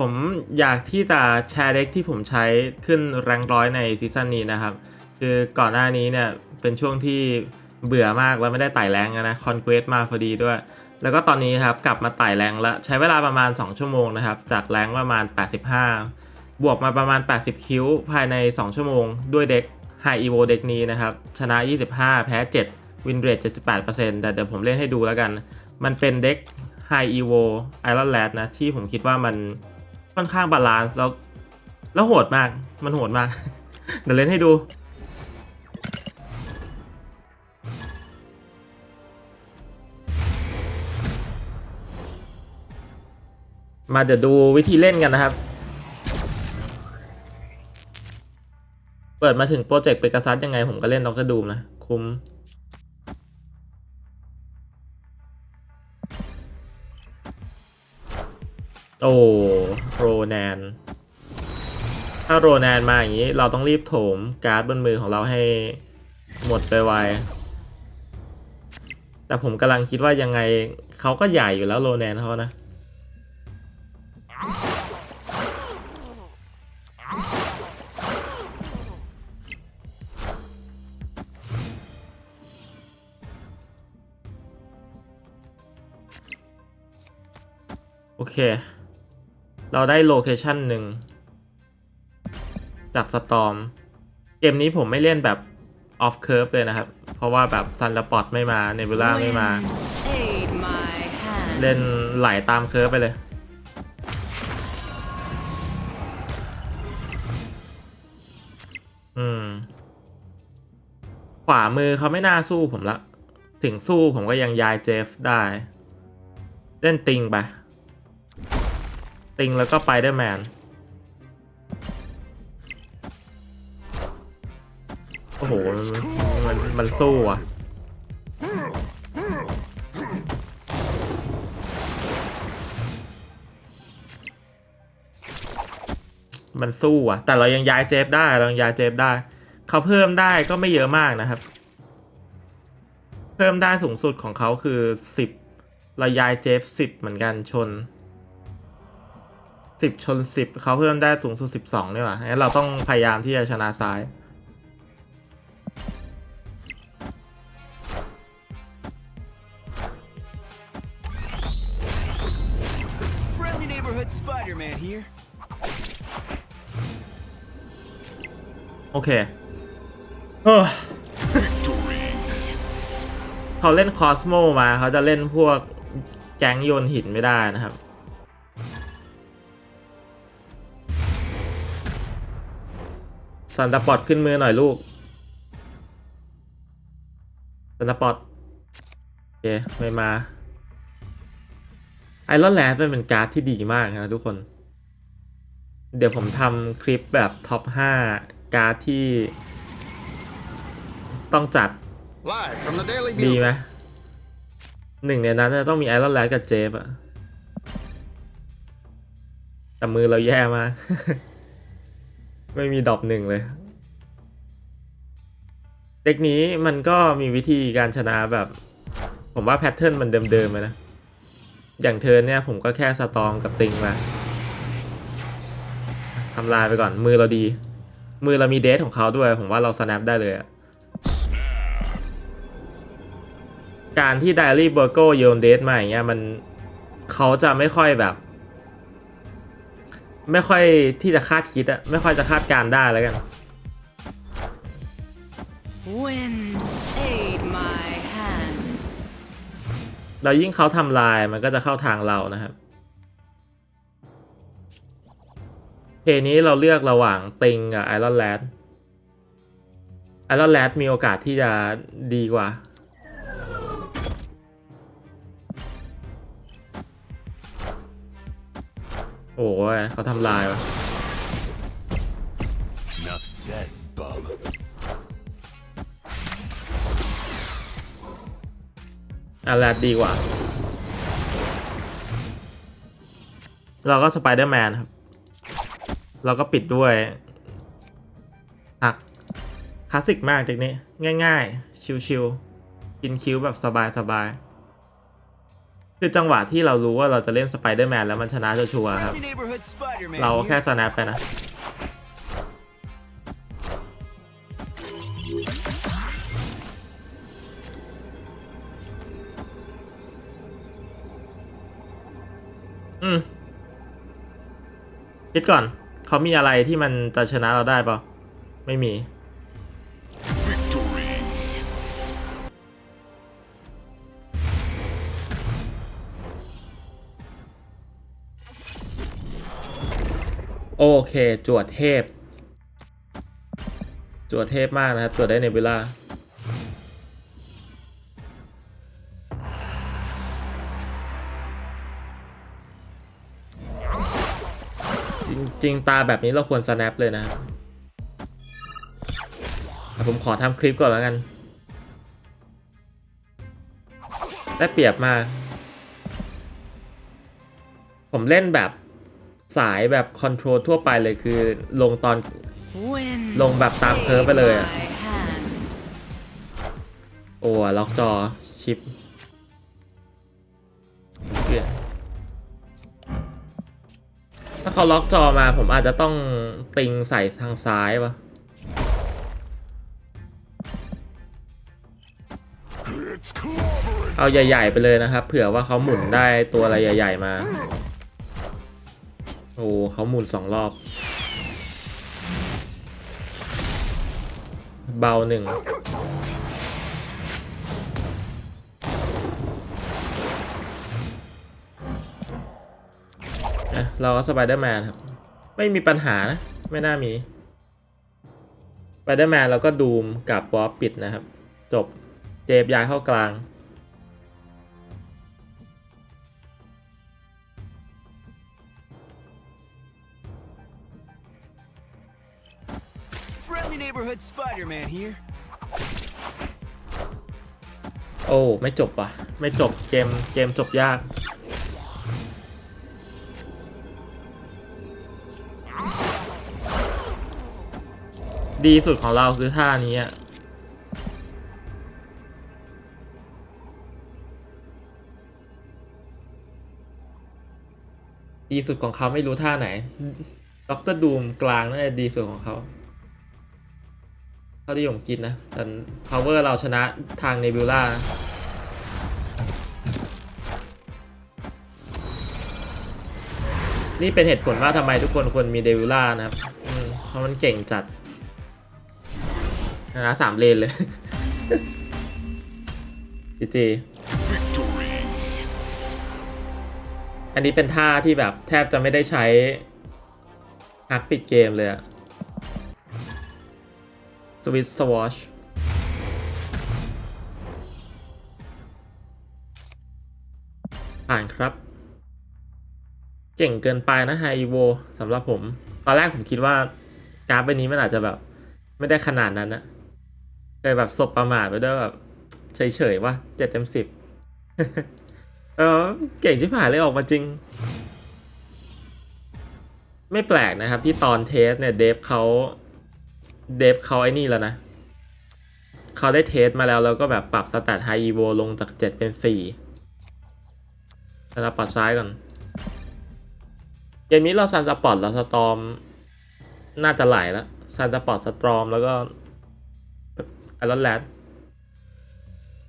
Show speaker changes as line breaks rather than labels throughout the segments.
ผมอยากที่จะแชร์เด็กที่ผมใช้ขึ้นแรงร้อยในซีซั่นนี้นะครับ คือก่อนหน้านี้เนี่ยเป็นช่วงที่เบื่อมากแล้วไม่ได้ไต่แรงนะคอนเควสมาพอดีด้วย แล้วก็ตอนนี้ครับกลับมาไต่แรงแล้วใช้เวลาประมาณ 2 ชั่วโมงนะครับ จากแรงประมาณ 85 บวกมาประมาณ 80 คิวภายใน 2 ชั่วโมง ด้วยเด็ก High Evo เด็กนี้นะครับ ชนะ 25 แพ้ 7 วินเรท78%แต่เดี๋ยวผมเล่นให้ดูแล้วกัน มันเป็นเด็ก High Evo Iron Lad นะที่ผมคิดว่ามัน ค่อนข้างบาลานซ์แล้วแล้วโหดมาก มันโหดมาก เดี๋ยวเล่นให้ดู มาเดี๋ยวดูวิธีเล่นกันนะครับ เปิดมาถึงโปรเจกต์เปกัซัสยังไงผมก็เล่นด็อกเตอร์ดูมนะ คุ้ม โอ้โรแนน ถ้าโรแนนมาอย่างนี้ เราต้องรีบโถมการ์ดบนมือของเราให้หมดไปไวแต่ผมกำลังคิดว่ายังไงเขาก็ใหญ่อยู่แล้วโรแนนเขานะ โอเค เราได้โลเคชันหนึ่งจากสตอมเกมนี้ผมไม่เล่นแบบออฟเคิร์ฟเลยนะครับ เพราะว่าแบบซันลปอตไม่มาเนบูล่าไม่มา
Aid my hand.
เล่นไหลตามเคิร์ฟไปเลย อืม ขวามือเขาไม่น่าสู้ผมละ ถึงสู้ผมก็ยังยายเจฟได้ เล่นติงไป ติงแล้วก็ไปเดอร์แมนโอ้โหมันมันมันสู้อะมันสู้อะ แต่เรายังย้ายเจฟได้เรายังย้ายเจฟได้ เขาเพิ่มได้ก็ไม่เยอะมากนะครับ เพิ่มได้สูงสุดของเขาคือสิบเราย้ายเจฟสิบเหมือนกันชน สิบชนสิบเขาเพิ่มได้สูงสุดสิบสองนี่หว่างั้นเราต้องพยายามที่จะชนะซ้าย
Friendly neighborhood Spider-Man here.
โอเค เออเขาเล่นคอสโมมา เขาจะเล่นพวกแก๊งโยนหินไม่ได้นะครับ สันตาปอดขึ้นมือหน่อยลูกสันตาปอดโอเคไม่มาไอรอนแลนด์เป็นการ์ดที่ดีมากนะทุกคน เดี๋ยวผมทำคลิปแบบท็อป 5 การ์ดที่ต้องจัด
Live from the Daily
ดี
Bugle.
ไหมหนึ่งในนั้นจะต้องมีไอรอนแลนด์กับเจฟอะแต่มือเราแย่มาก ไม่มีดรอปหนึ่งเลย เด็กนี้มันก็มีวิธีการชนะแบบ ผมว่าแพทเทิร์นมันเดิมๆเลยนะ อย่างเธอเนี่ยผมก็แค่สตอมกับติงมาทำลายไปก่อนมือเราดี มือเรามีเดทของเขาด้วย ผมว่าเราสแนปได้เลยอะการที่ไดอารี่เบอร์โกโยนเดทมาอย่างเงี้ยมันเขาจะไม่ค่อยแบบ ไม่ค่อยที่จะคาดคิดอะไม่ค่อยจะคาดการณ์ได้แล้วกัน
Wind, aid my hand.
แล้วยิ่งเขาทำลายมันก็จะเข้าทางเรานะครับเพลงนี้เราเลือกระหว่างติงกับไอรอนแลดไอรอนแลดมีโอกาสที่จะดีกว่า โอ้ยเขาทำลายวะ
Enough said, bub.
ไอรอนแลดดีกว่า เราก็สไปเดอร์แมนครับ เราก็ปิดด้วยหักคลาสสิกมากเด็กนี้ ง่าย ๆ ชิวๆกินคิวแบบสบายๆ คือจังหวะที่เรารู้ว่าเราจะเล่นสไปเดอร์แมนแล้วมันชนะชัวร์ๆครับ
Friendly neighborhood Spider-Man
เรา
here.
แค่สแนปไปนะอืมคิดก่อน เขามีอะไรที่มันจะชนะเราได้เปล่าไม่มี เค จวดเทพ จวดเทพมากนะครับ จวดได้เนบิล่าจริง ๆ ตาแบบนี้เราควร snap เลยนะครับอะผมขอทำคลิปก่อนแล้วกัน ได้เปรียบมาก ผมเล่นแบบ สายแบบคอนโทรลทั่วไปเลยคือลงตอน
Wind
ลงแบบตามเคิร์ฟไปเลยอะ
my hand.
โอ้ล็อกจอชิปเหี้ยถ้าเขาล็อกจอมาผมอาจจะต้องติงใส่ทางซ้ายวะเอาใหญ่ ๆ ไปเลยนะครับ เผื่อว่าเขาหมุนได้ตัวอะไรใหญ่ ๆ มา โอ้เขาหมุนสองรอบ เบาหนึ่งนะเราก็สไปเดอร์แมนครับ ไม่มีปัญหานะ ไม่น่ามีสไปเดอร์แมนเราก็ดูมกับวอลปิดนะครับ จบเจฟย้ายเข้ากลาง
neighborhood Spider-Man here.
โอ้ไม่จบว่ะไม่จบเกมเกมจบยาก ดีสุดของเราคือท่านี้อะดีสุดของเขาไม่รู้ท่าไหนด็อกเตอร์ดูมกลางน่าจะดีสุดของเขา เท่าที่ผมคิดนะแต่ power เราชนะทางเนบิวล่านี่เป็นเหตุผลว่าทำไมทุกคนควรมีเดวิลล่านะครับเพราะมันเก่งจัดนะสามเลนเลยจีจีอันนี้เป็นท่าที่แบบแทบจะไม่ได้ใช้ฮักปิดเกมเลยอะ สวิตสวอชผ่านครับ เก่งเกินไปนะไฮโวสำหรับผม ตอนแรกผมคิดว่ากราฟใบนี้มันอาจจะแบบ ไม่ได้ขนาดนั้นนะเคยแบบสบประมาทไปด้วยแบบ เฉยๆว่าเจ็ดเต็มสิบเออเก่งชิบหายเลยออกมาจริง ไม่แปลกนะครับที่ตอนเทสเนี่ยเดฟเขา เดฟเขาไอ้นี่แล้วนะ เขาได้เทสมาแล้วแล้วก็แบบปรับสแตทไฮอีโวลงจาก 7 เป็น4แล้วเราปัดซ้ายก่อนเกมนี้เราซันสปอร์ตเราสตอม น่าจะไหลแล้วซันสปอร์ตสตรอมแล้วก็ไอรอนแลด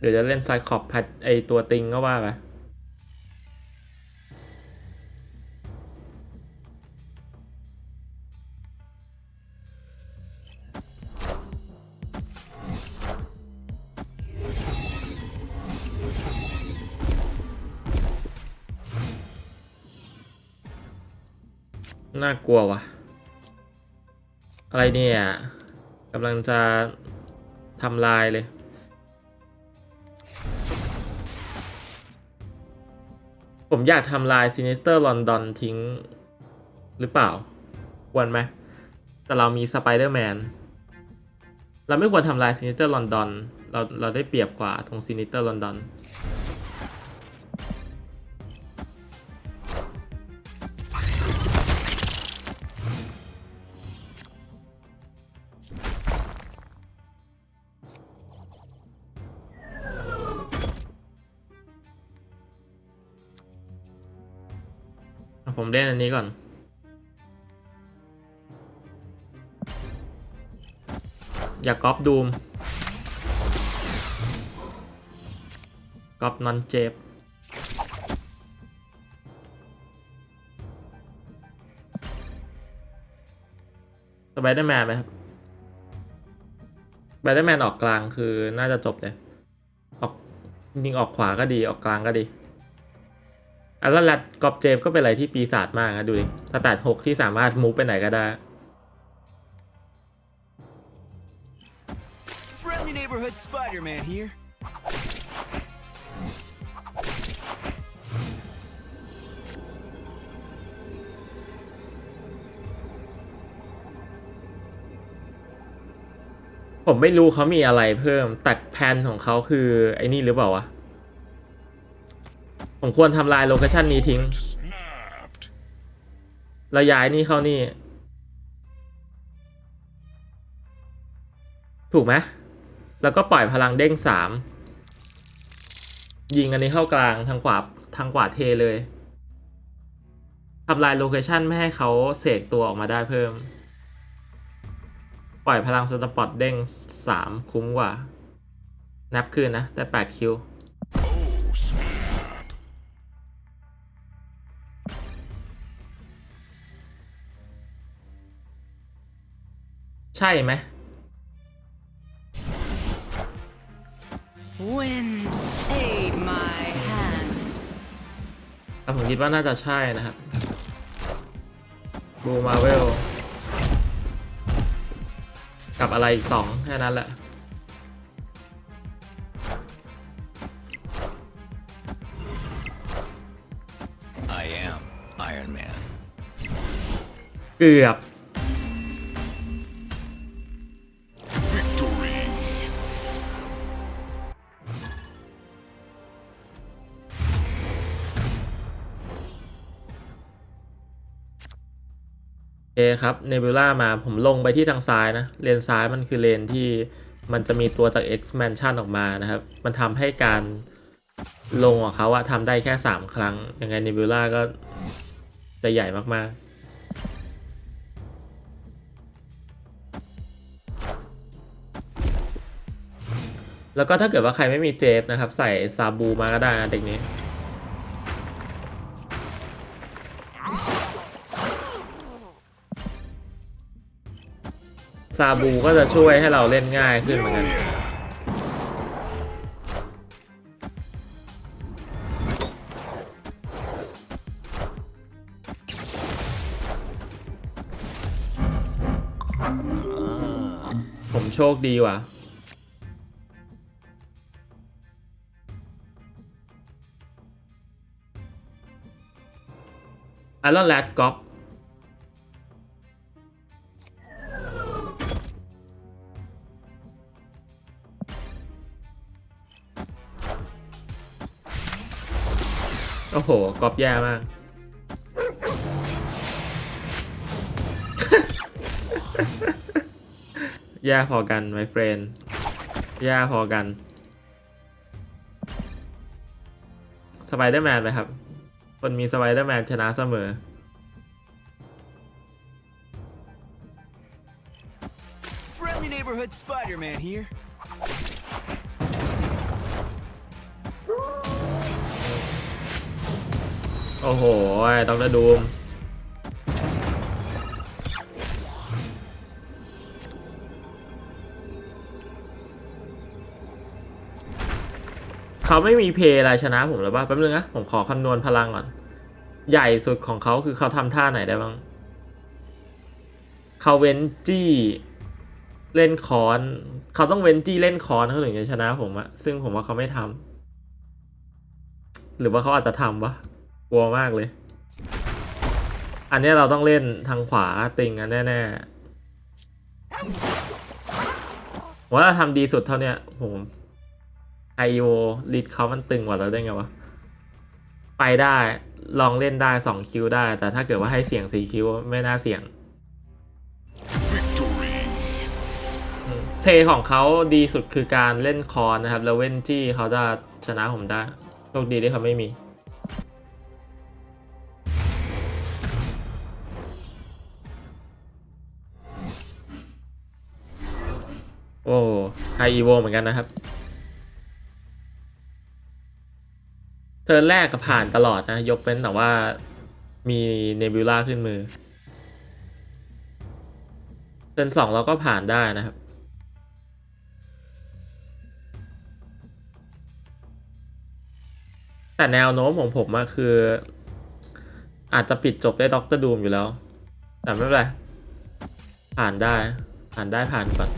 เดี๋ยวจะเล่นไซคอปแพทไอตัวติงก็ว่าไป น่ากลัววะอะไรเนี่ยกำลังจะทำลายเลย ผมอยากทำลาย Sinister London ทิ้ง หรือเปล่า ควรไหม แต่เรามี Spider-Man เราไม่ควรทำลาย Sinister London เราเราได้เปรียบกว่าตรง Sinister London ผมเล่นอันนี้ก่อน อย่าก๊อปดูมก๊อปนอนเจ็บสไปเดอร์แมนไหมครับสไปเดอร์แมนออกกลางคือน่าจะจบเลย ออกจริงออกขวาก็ดีออกกลางก็ดี อะแล้วแรดกอบเจมก็เป็นอะไรที่ปีศาจมากนะดูดิสแตทหกที่สามารถมูฟไปไหนก็ได้
Friendly neighborhood Spider-Man here.
ผมไม่รู้เขามีอะไรเพิ่มแต่แพลนของเขาคือไอ้นี่หรือเปล่าวะ ผมควรทำลายโลเคชันนี้ทิ้งแล้วย้ายนี่เข้านี่ ถูกไหมแล้วก็ปล่อยพลังเด้งสามยิงอันนี้เข้ากลางทางขวาทางขวาเทเลยทำลายโลเคชันไม่ให้เขาเสกตัวออกมาได้เพิ่ม ปล่อยพลังสตปอตเด้งสามคุ้มกว่า นับคืนนะ แต่แปดคิว ใช่ไหม
Wind, aid my hand.
แต่ผมคิดว่าน่าจะใช่นะครับบูมาเวลกับอะไรอีกสองแค่นั้นแหละ
I am Iron Man.
เกือบ คครับเนบิล่ามาผมลงไปที่ทางซ้ายนะ เลนซ้ายมันคือเลนที่มันจะมีตัวจาก expansion ออกมานะครับ มันทำให้การลงของเขาอะทำได้แค่ 3 ครั้ง ยังไงเนบิล่าก็จะใหญ่มากๆแล้วก็ถ้าเกิดว่าใครไม่มีเจฟนะครับ ใส่ซาบูมาก็ได้นะเด็กนี้ ซาบูก็จะช่วยให้เราเล่นง่ายขึ้นเหมือนกันผมโชคดีว่ะไอรอนแลดก๊อป อ้โหก๊อปแย่มาก แย่พอกัน my friend แย่พอกัน สไปเดอร์แมนไหมครับ คนมีสไปเดอร์แมนชนะเสมอ
Friendly neighborhood Spider-Man here.
อ้โหต้องระดูมเขาไม่มีเพย์อะไรชนะผมหรือเปล่าแป๊บนึงนะ ผมขอคำนวณพลังก่อน ใหญ่สุดของเขาคือเขาทำท่าไหนได้บ้างเขาเว้นจี้เล่นคอน เขาต้องเว้นจี้เล่นคอนเขาถึงจะชนะผมอะซึ่งผมว่าเขาไม่ทำหรือว่าเขาอาจจะทำวะ กลัวมากเลย อันเนี้ยเราต้องเล่นทางขวาติงกันแน่ๆผมว่าเราทำดีสุดเท่าเนี้ยผมไอโอลีดเขามันตึงกว่าเราได้ไงวะ ไปได้ลองเล่นได้สองคิวได้ แต่ถ้าเกิดว่าให้เสี่ยงสี่คิวไม่น่าเสี่ยงอืมเทของเขาดีสุดคือการเล่นคอนนะครับ แล้วเว้นจี้เขาจะชนะผมได้โชคดีที่เขาไม่มี ไฮอีโวเหมือนกันนะครับ เทิร์นแรกก็ผ่านตลอดนะ ยกเว้นแต่ว่ามีเนบิวล่าขึ้นมือ เทิร์นสองเราก็ผ่านได้นะครับแต่แนวโน้มของผมอะคือ อาจจะปิดจบได้ด็อกเตอร์ดูมอยู่แล้ว แต่ไม่เป็นไร ผ่านได้ ผ่านได้ผ่านก่อน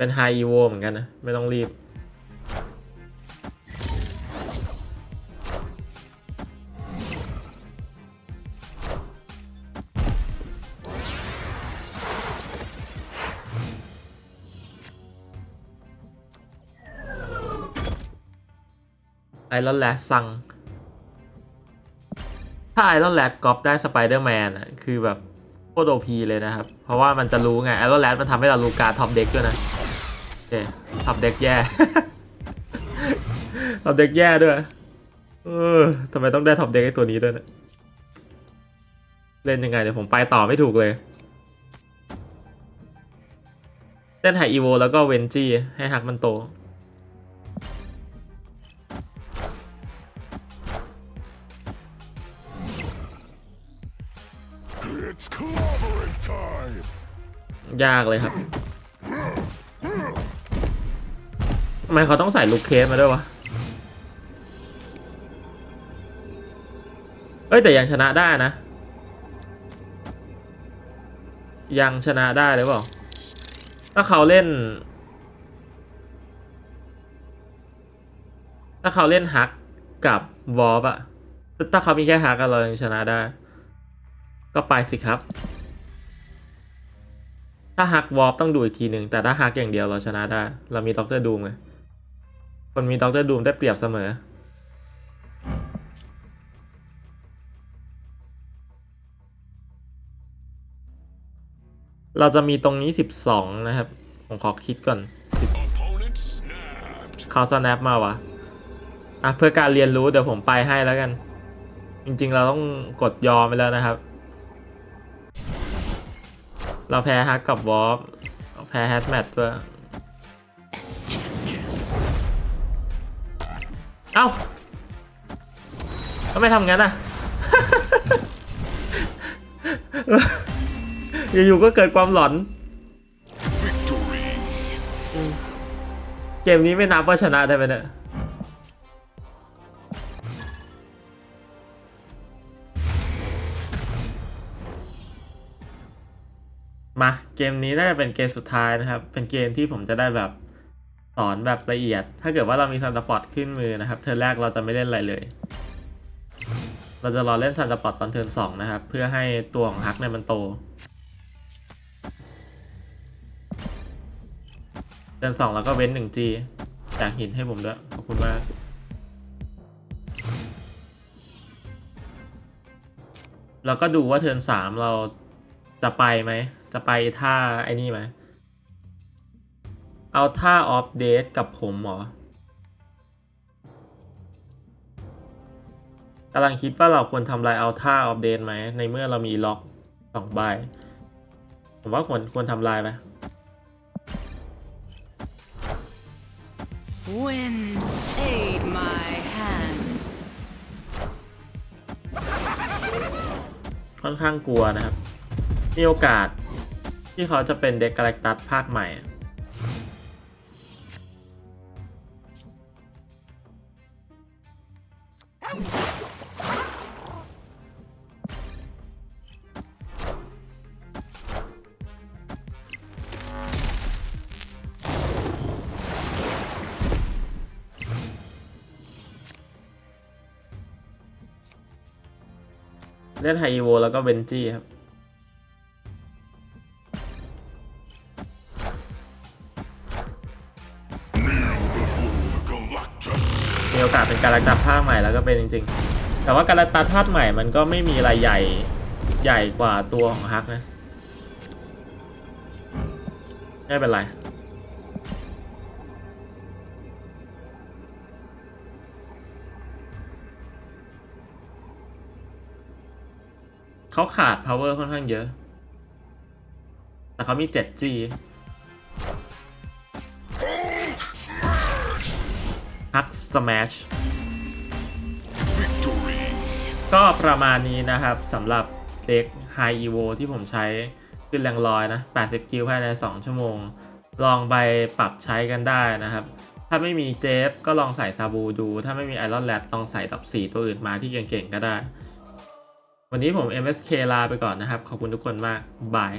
เป็นไฮอีโวเหมือนกันนะ ไม่ต้องรีบ ไอรอนแลดซัง ถ้าไอรอนแลดก๊อปได้สไปเดอร์แมนอะคือแบบโคตรโอพีเลยนะครับ เพราะว่ามันจะรู้ไงไอรอนแลดมันทำให้เรารู้การท็อปเด็กด้วยนะ เคท็อปเด็กแย่ท็อปเด็กแย่ด้วย เออทำไมต้องได้ท็อปเด็กไอตัวนี้ด้วยนะเล่นยังไงเดี๋ยวผมไปต่อไม่ถูกเลยเล่นไฮอีโวแล้วก็เวนจี้ให้ฮักมันโต
It's clobbering time!
ยากเลยครับ ทำไมเขาต้องใส่ลูกเคสมาด้วยวะ เอ้ยแต่ยังชนะได้นะ ยังชนะได้เลยเปล่า ถ้าเขาเล่น ถ้าเขาเล่นฮักกับวอลปอะถ้าเขามีแค่ฮักอะเรายังชนะได้ ก็ไปสิครับ ถ้าฮักวอลต้องดูอีกทีหนึ่งแต่ถ้าฮักอย่างเดียวเราชนะได้ เรามีด็อกเตอร์ดูมไง คนมีด็อกเตอร์ดูมได้เปรียบเสมอ เราจะมีตรงนี้ 12 นะครับ ผมขอคิดก่อน
Opponent snapped!
เขาสแนปมาวะอะเพื่อการเรียนรู้เดี๋ยวผมไปให้แล้วกัน จริงๆ เราต้องกดยอมไปแล้วนะครับ เราแพ้ฮักกับวอลแพ้แฮทแมทด้วย เอ้าทำไมทำงั้นอะอยู่ๆก็เกิดความหลอน
Victory!
เกมนี้ไม่นับว่าชนะได้ไหมเนี่ยมาเกมนี้น่าจะเป็นเกมสุดท้ายนะครับ เป็นเกมที่ผมจะได้แบบ อนแบบละเอียด ถ้าเกิดว่าเรามีซันตาปอตขึ้นมือนะครับ เทิร์นแรกเราจะไม่เล่นอะไรเลย เราจะรอเล่นซันตาปอตตอนเทิร์นสองนะครับ เพื่อให้ตัวของฮักเนี่ยมันโต เทิร์นสองแล้วก็เว้นหนึ่งจีจากหินให้ผมด้วย ขอบคุณมากเราก็ดูว่าเทิร์นสามเราจะไปไหม จะไปท่าไอ้นี่ไหม เอาท่าออฟเดตกับผมเหรอกำลังคิดว่าเราควรทำลายเอาท่าออฟเดตไหม ในเมื่อเรามีล็อกสองใบ ผมว่าควรควรทำลายไหม
Wind, aid my hand.
ค่อนข้างกลัวนะครับ มีโอกาสที่เขาจะเป็นเด็กกาแล็กตัสภาคใหม่ เล่นไฮอีโวแล้วก็เวนจี้ครับ มีโอกาสเป็นการักตัดภาคใหม่แล้วก็เป็นจริง ๆ แต่ว่าการักตัดภาคใหม่มันก็ไม่มีอะไรใหญ่ใหญ่กว่าตัวของฮักนะ ไม่เป็นไร เขาขาด power ค่อนข้างเยอะ แต่เขามี 7G ฮัก smash
Victory.
ก็ประมาณนี้นะครับสำหรับเด็ก High Evo ที่ผมใช้ขึ้นแรงร้อยนะ 80กิลภายใน 2 ชั่วโมง ลองไปปรับใช้กันได้นะครับ ถ้าไม่มีเจฟก็ลองใส่ซาบูดู ถ้าไม่มีไอรอนแ d ลองใส่ดับ 4 ตัวอื่นมาที่เก่งๆก็ได้ วันนี้ผม MSK ลาไปก่อนนะครับ ขอบคุณทุกคนมากบาย